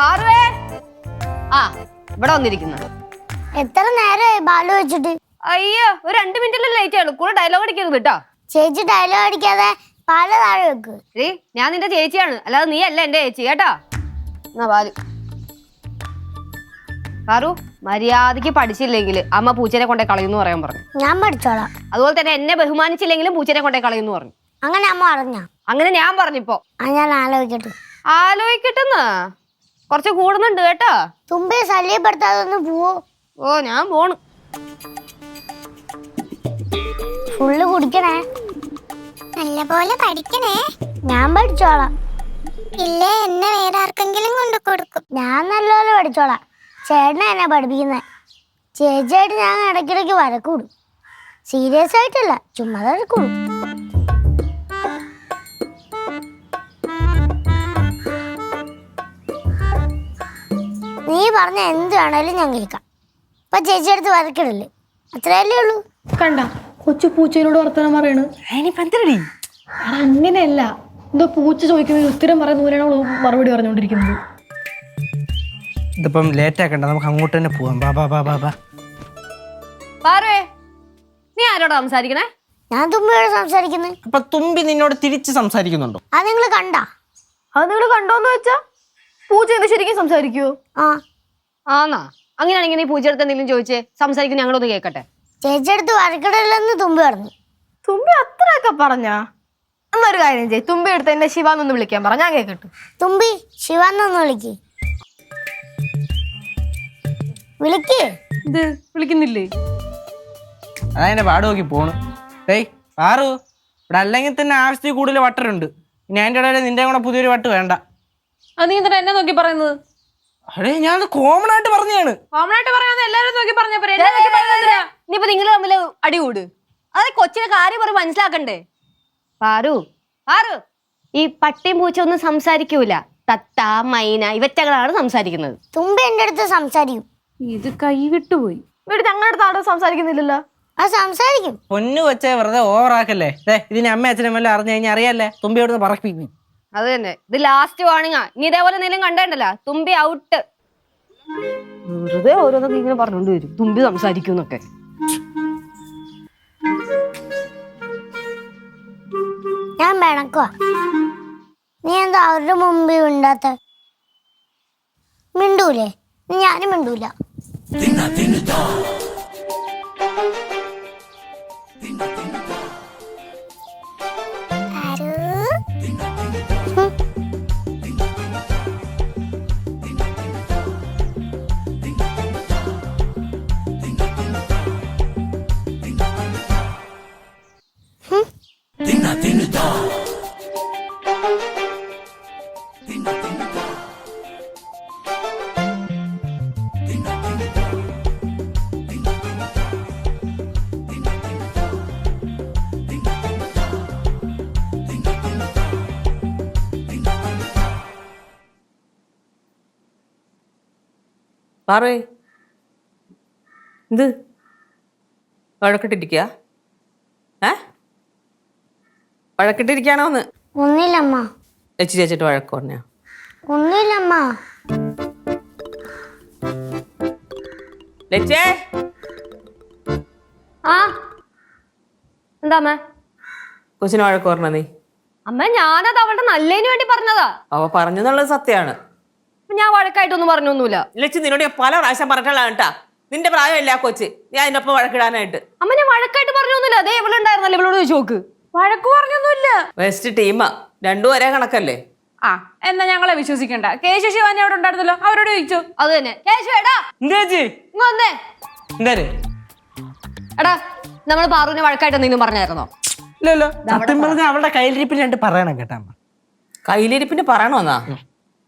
പാറുവേ. ആ ഇവിടെ വന്നിരിക്കുന്നു. എത്ര നേരമായി ബാലു വെച്ചിട്ട്? അയ്യോ ഒരു രണ്ട് മിനിറ്റല്ലേ ലേറ്റ് ആയുള്ളൂ. കൂടെ ഡയലോഗ് അടിക്കരുത് കേട്ടോ. ചേച്ചി ഡയലോഗ് അടിക്കാതെ പാൽ താഴെ വെക്ക്. ഏ ഞാൻ നിന്റെ ചേച്ചിയാണ്. അല്ലാതെ നീ അല്ല എന്റെ ചേച്ചി കേട്ടോ. എന്നാ പാൽ. പാറു മര്യാദയ്ക്ക് പഠിച്ചില്ലെങ്കിൽ അമ്മ പൂച്ചനെ കൊണ്ടേ കളയുന്നു പറയാൻ പറഞ്ഞു. ഞാൻ പഠിച്ചോളാം. അതുപോലെ തന്നെ എന്നെ ബഹുമാനിച്ചില്ലെങ്കിലും പൂച്ചനെ കൊണ്ടേ കളയുന്നു പറഞ്ഞു. അങ്ങനെ അമ്മ അറിഞ്ഞ അങ്ങനെ ഞാൻ പറഞ്ഞിപ്പോ. ആ ഞാൻ ആലോചിക്കട്ടെ. ആലോചിക്കട്ടെന്ന്? കുറച്ച് കൂടുന്നുണ്ട് കേട്ടോ. തുമ്പേ ശല്യപ്പെടുത്താതെ ഒന്ന് പോവോ. ഓ ഞാൻ പോണു. ഫുള്ള് കുടിക്കണേ? നല്ലപോലെ പഠിക്കണേ. ഞാൻ പഠിച്ചോളാം. ഇല്ലേ എന്നെ വേറെ ആർക്കെങ്കിലും കൊണ്ട് കൊടുക്കും. ഞാൻ നല്ലപോലെ പഠിച്ചോളാം. ചേട്ടനെ എന്നെ പഠിപ്പിക്കുന്നത് ചേച്ചിയായിട്ട് ഞാൻ ഇടയ്ക്കിടയ്ക്ക് വരക്കൂടും. സീരിയസ് ആയിട്ടല്ല ചുമ്മാ വരക്കൂടും. പറഞ്ഞ എന്ത് വേണേലും ഞാൻ കേൾക്കാം. ഇപ്പൊ ചേച്ചി അടുത്ത് വരക്കിടല്ലേ അത്രയല്ലേ ഉള്ളൂ. കണ്ട കൊച്ചു പൂച്ചയിലോട് വർത്തമാനം പറയണ്. എടാ അങ്ങനെയല്ല. എന്തോ പൂച്ച ചോദിക്കുന്നത് ഉത്തരം പറയുന്ന പോലെയാണ് അവൾ മറുപടി പറഞ്ഞുകൊണ്ടിരിക്കുന്നത്. ഇതിപ്പം ലേറ്റ് ആക്കണ്ട നമുക്ക് അങ്ങോട്ട് തന്നെ പോവാം. ബാ ബാ ബാ ബാ നീ ആരോടാ സംസാരിക്കണേ? ഞാൻ തുമ്പിയോട് സംസാരിക്കുന്നു. അപ്പൊ തുമ്പി നിന്നോട് തിരിച്ച് സംസാരിക്കുന്നുണ്ടോ? അത് നിങ്ങൾ കണ്ടാ. അത് നിങ്ങൾ കണ്ടോന്ന് വെച്ചാ പൂച്ച എന്ത് ശരിക്കും സംസാരിക്കുവോ? ആ ആന്നാ. അങ്ങനെയാണെങ്കിൽ നീ പൂച്ചയുടെ എന്തെങ്കിലും ചോദിച്ചേ സംസാരിക്കുന്ന ഞങ്ങളൊന്ന് കേക്കട്ടെ ചേച്ചിയെടുത്ത് അടുത്ത് വരക്കിടല്ലെന്ന് തുമ്പി പറഞ്ഞു. തുമ്പി അത്രയൊക്കെ പറഞ്ഞാ? എന്നൊരു കാര്യം ചെയ്യ്. തുമ്പി എടുത്ത് എന്നെ ശിവാന്നൊന്ന് വിളിക്കാൻ പറഞ്ഞു ഞാൻ കേക്കട്ടെ. തുമ്പി ശിവാന്നൊന്ന് വിളിക്ക്. വിളിക്ക്. ഇത് വിളിക്കുന്നില്ലേ? പാട് നോക്കി പോണു. ഏയ് പാറു. ഇവിടെ അല്ലെങ്കിൽ തന്നെ ആവശ്യത്തിൽ കൂടുതൽ വട്ടറുണ്ട് ഇനി അതിന്റെ ഇടയിൽ നിന്റെ കൂടെ പുതിയൊരു വട്ട് വേണ്ട. അത് നീ തന്നെ എന്നെ നോക്കി പറയുന്നത്? അടേ ഞാൻ കോമൺ ആയിട്ട് പറഞ്ഞാണ് കോമൺ ആയിട്ട് പറയാന്ന് എല്ലാവരും നോക്കി പറഞ്ഞപ്പോ ഇനിയിപ്പോ നിങ്ങൾ തമ്മിൽ അടി കൂട്. അത് കൊച്ചിനെ കാര്യം പറ മനസ്സിലാക്കണ്ടേ? പാറു പാറു ഈ പട്ടിയും പൂച്ച ഒന്നും സംസാരിക്കൂല. തത്ത മൈന ഇവറ്റകളാണ് സംസാരിക്കുന്നത്. തുമ്പി എന്റെ അടുത്ത് സംസാരിക്കും. ഇത് കൈ വിട്ടുപോയി ഇവിടെ ഞങ്ങളുടെ അടുത്ത് ആരും സംസാരിക്കുന്നില്ലല്ലോ. ആ സംസാരിക്കും. പൊന്നു വെച്ച വെറുതെ ഓവറാക്കല്ലേ ദേ ഇതിന് അമ്മ അച്ഛനും വല്ലതും അറിഞ്ഞു കഴിഞ്ഞാൽ അറിയാല്ലേ? തുമ്പിയോട് പറപ്പിക്കും. അത് തന്നെ. ഇത് ലാസ്റ്റ് വാണിങ്ങാ ഇനി ഇതേപോലെ എന്തെങ്കിലും കണ്ടേണ്ടല്ല? തുമ്പി ഔട്ട് വെറുതെ ഓരോന്നൊക്കെ ഇങ്ങനെ പറഞ്ഞോണ്ട് വരും. തുമ്പി സംസാരിക്കുന്നൊക്കെ ഞാൻ പിണക്കുവാ. നീ എന്താ അവരുടെ മുമ്പിൽ ഉണ്ടാത്ത മിണ്ടൂലേ? ഞാനും മിണ്ടൂല. പാറേ. എന്ത്? വഴക്കിട്ടിരിക്കുക ഏ? വഴക്കിട്ടിരിക്കുകയാണോ ഒന്ന് ചേച്ചി ചേച്ചിട്ട് വഴക്ക് പറഞ്ഞ? ഒന്നില്ലമ്മ ലച്ചേ? ആ. എന്താ അമ്മ? കൊച്ചിന് വഴക്ക് പറഞ്ഞ നീ? അമ്മ ഞാനത് അവളുടെ നല്ലതിന് വേണ്ടി പറഞ്ഞതാ. അവ പറഞ്ഞെന്നുള്ളത് സത്യമാണ്. അപ്പൊ ഞാൻ വഴക്കായിട്ടൊന്നും പറഞ്ഞൊന്നുമില്ല. ലച്ചി നിന്നോട് ഞാൻ പല പ്രാവശ്യം പറഞ്ഞിട്ടുള്ളതാണ് കേട്ടാ. നിന്റെ പ്രായമല്ല ആ കൊച്ച്. ഞാൻ അതിനൊപ്പം വഴക്കിടാനായിട്ട്. അമ്മ ഞാൻ വഴക്കായിട്ട് പറഞ്ഞൊന്നുമില്ല. അതേ ഇവളുണ്ടായിരുന്നല്ലോ ഇവളോട് ചോദിച്ചു നോക്ക്. വഴക്ക് പറഞ്ഞൊന്നുമില്ല. വെസ്റ്റ് ടീമാ രണ്ടു വരെ കണക്കല്ലേ? ആ എന്നാ ഞങ്ങളെ വിശ്വസിക്കണ്ട. കേശു ശിവാനി അവിടെ ഉണ്ടായിരുന്നല്ലോ അവരോട് ചോദിച്ചു. അത് തന്നെ. കേശുവേടാ എന്താ ചേച്ചി ഇങ്ങ് വന്നേ. എന്തായാലും എടാ നമ്മൾ പാറുവിനെ വഴക്കായിട്ട് എന്തെങ്കിലും പറഞ്ഞായിരുന്നോ? ഇല്ലല്ലോ. സത്യം പറഞ്ഞാൽ അവളുടെ കയ്യിലിരിപ്പിൽ രണ്ട് പറയണം കേട്ടാ അമ്മ. കയ്യിലിരിപ്പിന്റെ പറയണോന്നാ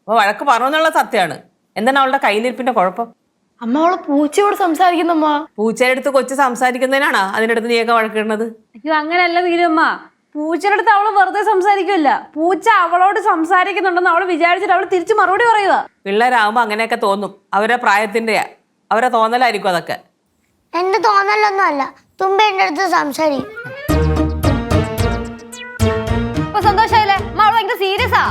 അപ്പൊ വഴക്ക് എന്നുള്ള സത്യമാണ് എന്താണ് അവളുടെ കയ്യിലിരിപ്പിന്റെ കുഴപ്പം? അമ്മ അവൾ പൂച്ചയോട് സംസാരിക്കുന്നമ്മ പൂച്ചയുടെ അടുത്ത് കൊച്ചു സംസാരിക്കുന്നതിനാണോ അതിന്റെ അടുത്ത് നീയൊക്കെ വഴക്കിടുന്നത്? അയ്യോ അങ്ങനെയല്ല തീരുമ്മ പൂച്ചയുടെ അടുത്ത് അവൾ വെറുതെ സംസാരിക്കില്ല പൂച്ച അവളോട് സംസാരിക്കുന്നുണ്ടെന്ന് അവൾ വിചാരിച്ചിട്ട് അവൾ തിരിച്ചു മറുപടി പറയുക പിള്ളേരാകുമ്പോൾ അങ്ങനെയൊക്കെ തോന്നും. അവരെ പ്രായത്തിന്റെയാ അവരെ തോന്നലായിരിക്കും അതൊക്കെ. എന്റെ തോന്നലൊന്നും അല്ല തുമ്പ എന്റെ അടുത്ത് സംസാരിക്കും. ഇപ്പൊ അമ്മ അവൾ ഭയങ്കര സീരിയസാ